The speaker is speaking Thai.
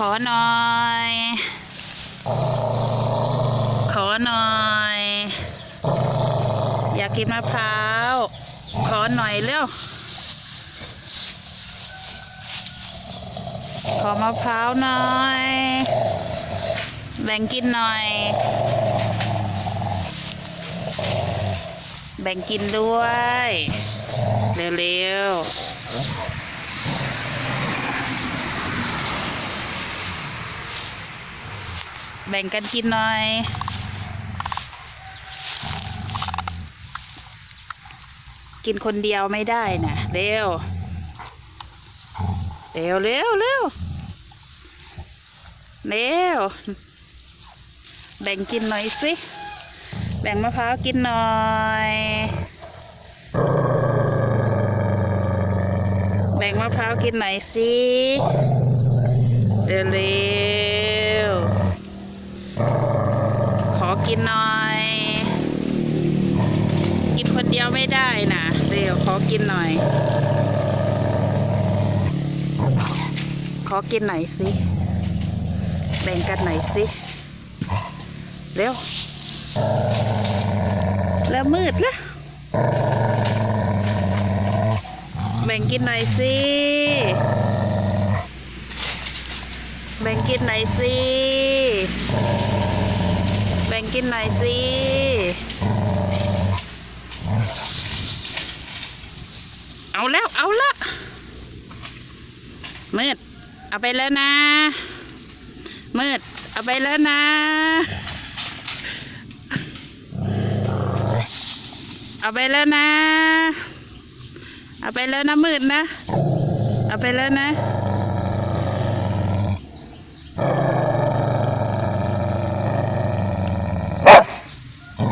ขอหน่อย ขอหน่อย อยากกินมะพร้าว ขอหน่อยเร็ว ขอมะพร้าวหน่อย แบ่งกินหน่อย แบ่งกินด้วย เร็วๆ แบ่งกันกินหน่อยกินคนเดียวไม่ได้นะเร็ว เร็วเร็วเร็วเร็ว แบ่งกินหน่อยสิ แบ่งมะพร้าวกินหน่อย แบ่งมะพร้าวกินหน่อยสิ เร็วเร็วขอ กินหน่อย กินคนเดียวไม่ได้นะเร็วขอกินหน่อย ขอกินหน่อยสิ แบ่งกันหน่อยสิ เร็ว แล้วมืดล้วแบ่งกินหน่อยสิ แบ่งกินหน่อยสิ แบ่งกินหน่อยสิเอาแล้วเอาละมืดเอาไปแล้วนะมืดเอาไปแล้วนะ เอาไปแล้วนะ เอาไปแล้วนะมืดนะ เอาไปแล้วนะ